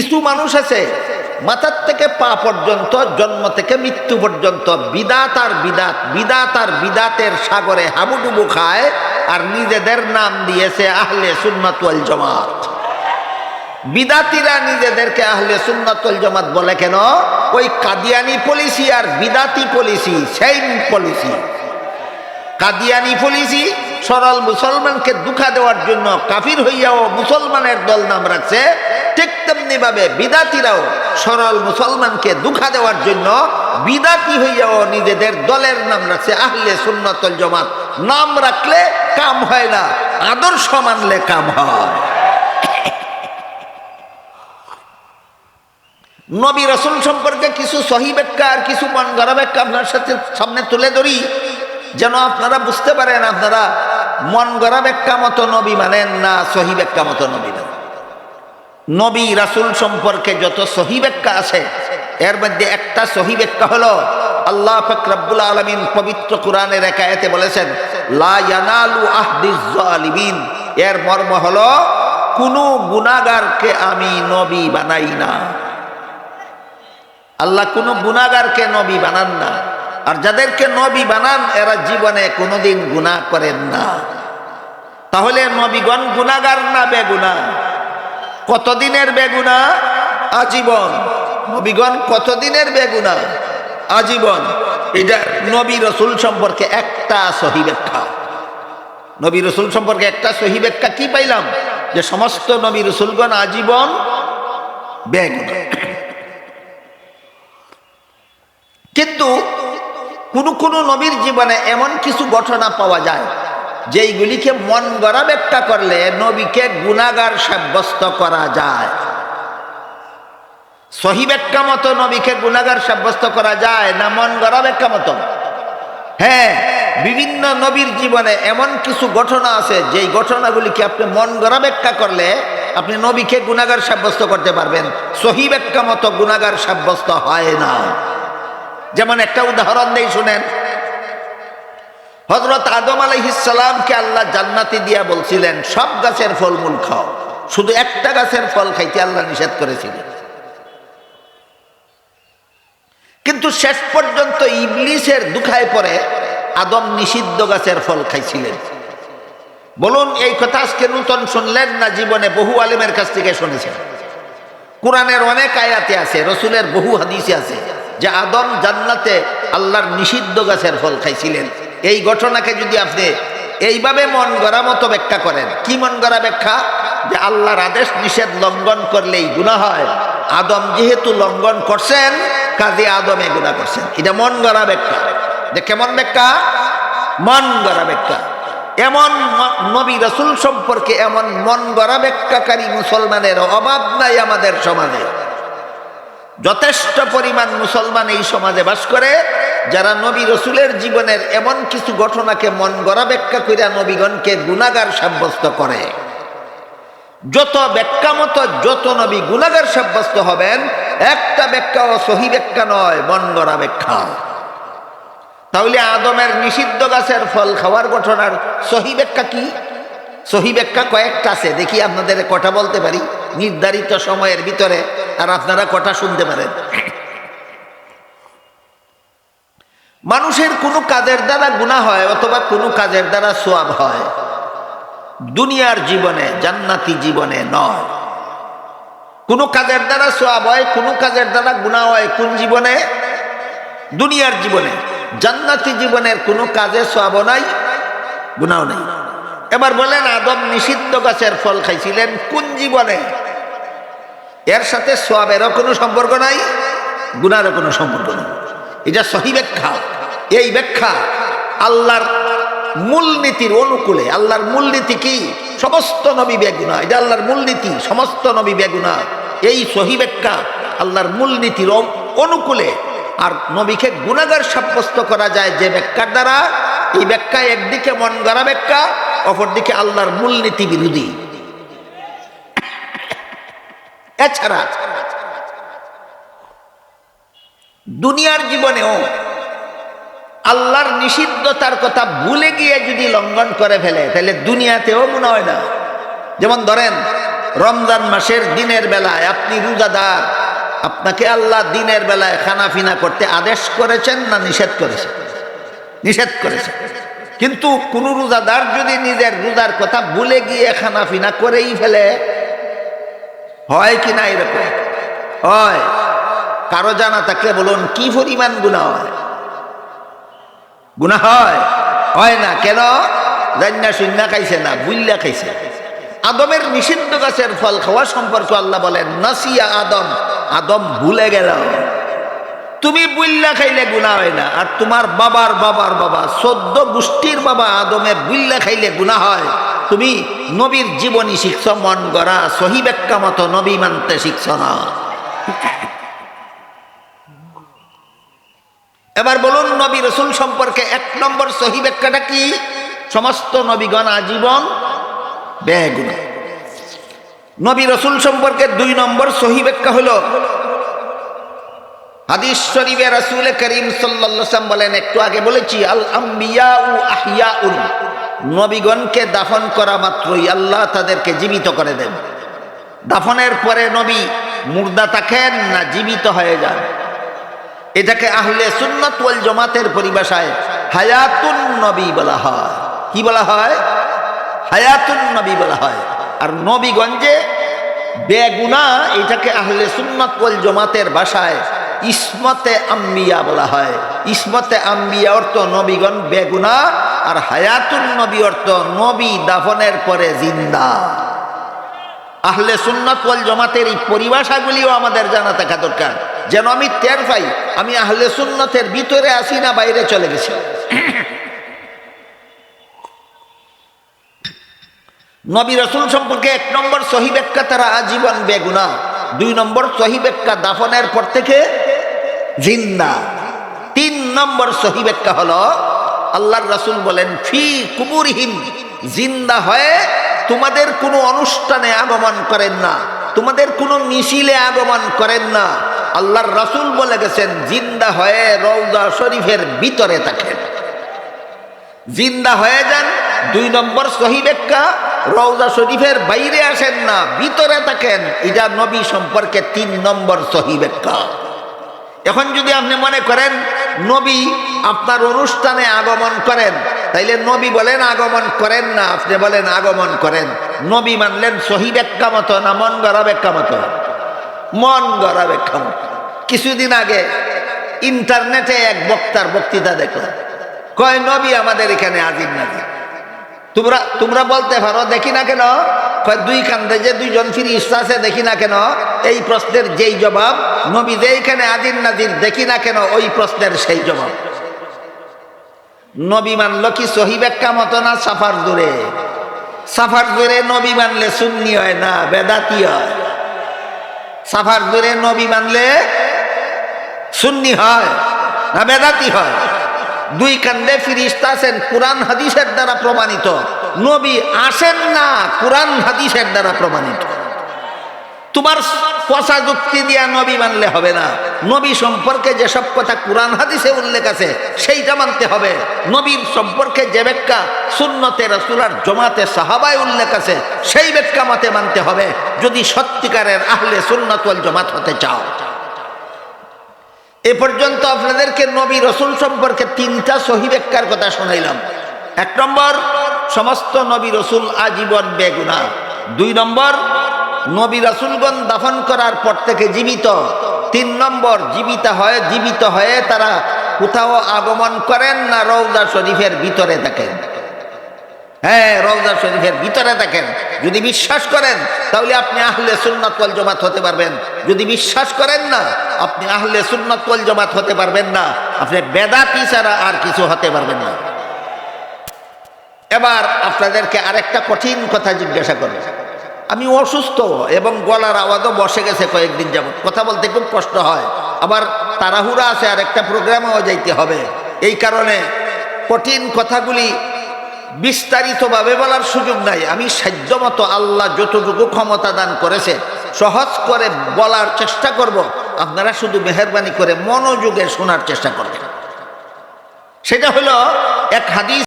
কিছু মানুষ আছে, মাথার থেকে পা পর্যন্ত, জন্ম থেকে মৃত্যু পর্যন্ত বিদাত আর বিদাত বিদাত আর বিদাতের সাগরে হাবুডুবু খায় আর নিজেদের নাম দিয়েছে আহলে সুন্নাতুল জমাত। বিদাতিরা নিজেদেরকে আহলে সুন্নাতুল জমাত বলে কেন? ওই কাদিয়ানি পলিসি আর বিদাতি policy same policy. Qadiani policy সরল মুসলমানকে দুঃখা দেওয়ার জন্য কাফির হইয়াও মুসলমানের দল নাম রাখছে ঠিক তেমনি ভাবে বিদাতিরাও সরল মুসলমানকে দুঃখা দেওয়ার জন্য বিদাতি হইয়াও নিজেদের দলের নাম রাখছে আহলে সুন্নতল জমাত। নাম রাখলে কাম হয় না, আদর্শ মানলে কাম হয়। নবী রসুল সম্পর্কে কিছু সহি ব্যাখ্যা আর কিছু মন গড়া ব্যাখ্যা আপনার সাথে সামনে তুলে ধরি। যেন আপনারা বুঝতে পারেন, আপনারা মন গড়া ব্যাখ্যা মতো নবী মানেন না, সহি ব্যাখ্যা মতো নবী মানেন। নবী রাসুল সম্পর্কে যত সহি ব্যাখ্যা আছে, এর মধ্যে একটা সহি ব্যাখ্যা হলো, আল্লাহ ফকরাবুল আলমিন পবিত্র কোরআনের একায়েতে বলেছেন, লা ইয়ানালু আহদিজ এর মর্ম হলো, কোনো গুনাগারকে আমি নবী বানাই না। আল্লাহ কোনো গুনাগারকে নবী বানান না। আর যাদেরকে নবী বানান, এরা জীবনে কোনোদিন গুণা করেন না। তাহলে নবীগণ গুনাগার না বেগুনা কতদিনের বেগুনা? আজীবন। নবীগণ, কতদিনের বেগুনা? আজীবন। এটা নবী রসুল সম্পর্কে একটা সহি ব্যাখ্যা। নবী রসুল সম্পর্কে একটা সহি ব্যাখ্যা কি পাইলাম? যে সমস্ত নবী রসুলগণ আজীবন বেগুনা। কিন্তু কোন কোন নবীর জীবনে এমন কিছু ঘটনা পাওয়া যায় যেইগুলিকে মন গড়া ব্যাখ্যা করলে নবীকে গুণাগার সাব্যস্ত করা যায়। সহি ব্যাখ্যা মতো নবীকে গুণাগার সাব্যস্ত করা যায় না মন গড়া ব্যাখ্যা মতো? হ্যাঁ বিভিন্ন নবীর জীবনে এমন কিছু ঘটনা আছে, যেই ঘটনাগুলিকে আপনি মন গড়া ব্যাখ্যা করলে আপনি নবীকে গুণাগার সাব্যস্ত করতে পারবেন। সহি ব্যাখ্যা মতো গুণাগার সাব্যস্ত হয় না। যেমন একটা উদাহরণ দেই শুনেন হজরত আদম আলহিসামকে আল্লাহ জান্নাতি দিয়া বলছিলেন, সব গাছের ফলমূল খাও। শুধু একটা গাছের ফল খাইতে আল্লাহ নিষেধ করেছিলেন। কিন্তু শেষ পর্যন্ত ইবলিসের দুখায় পরে আদম নিষিদ্ধ গাছের ফল খাইছিলেন। বলুন, এই কথা আজকে নূতন শুনলেন না জীবনে বহু আলিমের কাছ থেকে শুনেছেন? কোরআনের অনেক আয়াতে আছে, রসুলের বহু হাদিসে আছে যে আদম জান্নাতে আল্লাহর নিষিদ্ধ গাছের ফল খাইছিলেন। এই ঘটনাকে যদি আপনি এইভাবে মন গড়া মতো ব্যাখ্যা করেন, কি মন গড়া ব্যাখ্যা? যে আল্লাহর আদেশ নিষেধ লঙ্ঘন করলেই গুণা হয়। আদম যেহেতু লঙ্ঘন করছেন, কাজে আদমে গুণা করছেন। এটা মন গড়া ব্যাখ্যা। যে কেমন ব্যাখ্যা? মন গড়া ব্যাখ্যা। এমন নবী রসুল সম্পর্কে এমন মন গড়া ব্যাখ্যাকারী মুসলমানের অভাব নাই আমাদের সমাজে। যথেষ্ট পরিমাণ মুসলমান এই সমাজে বাস করে। যারা নবী রসুলের জীবনের এমন কিছু ঘটনাকে মন গড়া ব্যাখ্যা করিয়া নবীগণকে গুণাগার সাব্যস্ত করে। যত ব্যাখ্যা মতো যত নবী গুণাগার সাব্যস্ত হবেন, একটা ব্যাখ্যা ও সহি ব্যাখ্যা নয়, মন গড়া ব্যাখ্যা। তাহলে আদমের নিষিদ্ধ গাছের ফল খাওয়ার ঘটনার সহি ব্যাখ্যা কি? সহি ব্যাখ্যা কয়েকটা আছে, দেখি আপনাদের কথা বলতে পারি। নির্ধারিত সময়ের ভিতরে, আর আপনারা কথা শুনতে পারেন। মানুষের কোনো কাজের দ্বারা গুণা হয় অথবা কোনো কাজের দ্বারা সোয়াব হয়। দুনিয়ার জীবনে, জান্নাতি জীবনে নয়। কোনো কাজের দ্বারা সোয়াব হয়, কোনো কাজের দ্বারা গুণা হয় কোন জীবনে? দুনিয়ার জীবনে। জান্নাতি জীবনের কোনো কাজে সোয়াব নাই গুণাও নাই। এবার বলেন, আদম নিষিদ্ধ গাছের ফল খাইছিলেন কোন জীবনে? এর সাথে সোয়াবেরও কোনো সম্পর্ক নাই গুণারও কোনো সম্পর্ক নেই। এটা সহি ব্যাখ্যা। এই ব্যাখ্যা আল্লাহর মূলনীতির অনুকূলে। আল্লাহর মূলনীতি কি? সমস্ত নবী বেগুনা। এটা আল্লাহর মূলনীতি, সমস্ত নবী বেগুনা। এই সহি ব্যাখ্যা আল্লাহর মূলনীতির অনুকূলে। আর নবীকে গুণাগার সাব্যস্ত করা যায় যে ব্যাখ্যার দ্বারা। এই ব্যাখ্যা একদিকে মন গড়া ব্যাখ্যা, অপরদিকে আল্লাহর মূলনীতি বিরোধী। এছাড়া দুনিয়ার জীবনেও আল্লাহর নিষিদ্ধতার কথা ভুলে গিয়ে যদি লঙ্ঘন করে ফেলে, তাহলে দুনিয়াতেও মনে হয় না। যেমন ধরেন, রমজান মাসের দিনের বেলায় আপনি রোজাদার, আপনাকে আল্লাহ দিনের বেলায় খানাফিনা করতে আদেশ করেছেন না নিষেধ করেছেন? নিষেধ করেছেন। কিন্তু কোন রোজাদার যদি নিজের রোজার কথা ভুলে গিয়ে খানাফিনা করেই ফেলে, হয় কি না এরকম? হয়। কারও জানা থাকলে বলুন, কি পরিমাণ গুণা হয়? গুণা হয়। হয় না, কেন? জান্না শূন্য খাইছে না বুল্লা খাইছে। আদমের নিষিদ্ধ গাছের ফল খাওয়া সম্পর্কে আল্লাহ বলেন, নাসিয়া আদম আদম ভুলে গেল। তুমি বুল্লা খাইলে গুণা হয় না, আর তোমার বাবার বাবার বাবা, চোদ্দ গোষ্ঠীর বাবা আদমে বুল্লা খাইলে গুণা হয়। তুমি নবীর জীবনী শিখছ, মন গড়া সহি ব্যাখ্যা মতো নবী মানতে শিখছ না। এবার বলুন, নবী রসুল সম্পর্কে এক নম্বর সহি ব্যাখ্যাটা কি? সমস্ত নবীগণ আজীবন বেগুন। নবী রসুল সম্পর্কে দুই নম্বর সহি ব্যাখ্যা হলো, হাদিস শরীফে রাসূল করিম সাল্লাল্লাহু বলেন, একটু আগে বলেছি, আল আম্বিয়া উ আহিয়াউন নবীগণকে দাফন করা মাত্রই আল্লাহ তাদেরকে জীবিত করে দেন। দাফনের পরে নবী মুর্দা থাকেন না, জীবিত হয়ে যান। এটাকে আহলে সুন্নাত জামাতের পরিভাষায় হায়াতুন নবী বলা হয়। কি বলা হয়? হায়াতুন নবী বলা হয়। আর নবীগঞ্জে বেগুনা এটাকে আহলে সুন্নাত জামাতের ভাষায় ইসমতে আম্বিয়া বলা হয়। ইসমতে আম্বিয়া অর্থ নবীগণ বেগুনা আর হায়াতুন নবী অর্থ নবী দাফনের পরে জিন্দা। আহলে সুন্নাত জমাতের এই পরিভাষাগুলিও আমাদের জানা থাকা দরকার। যেন আমি টের পাই, আমি আহলে সুন্নতের ভিতরে আসি না বাইরে চলে গেছি। নবী রসুল সম্পর্কে এক নম্বর সহি ব্যাখ্যা তারা আজীবন বেগুনা। দুই নম্বর সহি ব্যাখ্যা দাফনের পর থেকে জিন্দা তিন নম্বর সহি ব্যাখ্যা হলো, আল্লাহর রাসুল বলেন, ফি কুবুরহীন জিন্দা হয়ে তোমাদের কোনো অনুষ্ঠানে আগমন করেন না, তোমাদের কোনো মিছিলে আগমন করেন না। আল্লাহর রাসুল বলে গেছেন, জিন্দা হয়ে রৌজা শরীফের ভিতরে থাকেন। জিন্দা হয়ে যান, দুই নম্বর সহি ব্যাখ্যা রৌজা শরীফের বাইরে আসেন না, ভিতরে থাকেন। এটা নবী সম্পর্কে তিন নম্বর সহি ব্যাখ্যা। এখন যদি আপনি মনে করেন, নবী আপনার অনুষ্ঠানে আগমন করেন, তাইলে নবী বলেন, আগমন করেন না। আপনি বলেন, আগমন করেন। নবী মানলেন সহি ব্যাখ্যা মতো না মন গড়া ব্যাখ্যা মতো? মন গড়া ব্যাখ্যা মতো। কিছুদিন আগে ইন্টারনেটে এক বক্তার বক্তৃতা দেখলাম। কয়, নবী আমাদের এখানে আজির নাজির তোমরা তোমরা বলতে পারো, দেখি না কেন? কয়, দুই কান্দে যে দুইজন ফিরিস্তা আছে, দেখি না কেন? এই প্রশ্নের যেই জবাব, নবী যে যেইখানে আদিন নাজির, দেখি না কেন? ওই প্রশ্নের সেই জবাব। নবী মানল কি সহি ব্যাখ্যা মতো না সাফার দূরে সাফার দূরে নবী মানলে সুন্নি হয় না, বেদাতি হয়। সাফার দূরে নবী মানলে সুন্নি হয় না বেদাতি হয়। দুই কান্দে ফিরিস্তা আছেন, কোরআন হাদিসের দ্বারা প্রমাণিত। নবী আসেন না, কোরআন হাদিসের দ্বারা প্রমাণিত। তোমার পচা যুক্তি দিয়া নবী মানলে হবে না। নবী সম্পর্কে যেসব কথা কোরআন হাদিসে উল্লেখ আছে, সেইটা মানতে হবে। নবীর সম্পর্কে যে ব্যাখ্যা সুন্নতে রসুলার জমাতে সাহাবায় উল্লেখ আছে, সেই ব্যাখ্যা মতে মানতে হবে। যদি সত্যিকারের আহলে সুন্নতল জমাত হতে চাও। এ পর্যন্ত আপনাদেরকে নবী রসুল সম্পর্কে তিনটা সহি ব্যাখ্যার কথা শোনাইলাম। এক নম্বর, সমস্ত নবী রসুল আজীবন বেগুনা দুই নম্বর, নবী রসুলগণ দাফন করার পর থেকে জীবিত। তিন নম্বর, জীবিত হয়ে জীবিত হয়ে তারা কোথাও আগমন করেন না রৌদা শরীফের ভিতরে থাকেন। হ্যাঁ রৌজা শরীফের ভিতরে থাকেন যদি বিশ্বাস করেন, তাহলে আপনি আহলে সুন্নত ওয়াল জমাত হতে পারবেন। যদি বিশ্বাস করেন না, আপনি আহলে সুন্নত ওয়াল জমাত হতে পারবেন না। আপনি বেদাতি ছাড়া আর কিছু হতে পারবেন না। এবার আপনাদেরকে আরেকটা কঠিন কথা জিজ্ঞাসা করব আমি অসুস্থ এবং গলার আওয়াজও বসে গেছে কয়েকদিন যাব কথা বলতে খুব কষ্ট হয়। আবার তাড়াহুড়া আছে আর একটা প্রোগ্রামেও যাইতে হবে। এই কারণে কঠিন কথাগুলি বিস্তারিতভাবে বলার সুযোগ নাই। আমি সাধ্যমতো আল্লাহ যতটুকু ক্ষমতা দান করেছে, সহজ করে বলার চেষ্টা করব। আপনারা শুধু মেহরবানি করে মনোযোগে শোনার চেষ্টা করবেন। সেটা হলো এক হাদিস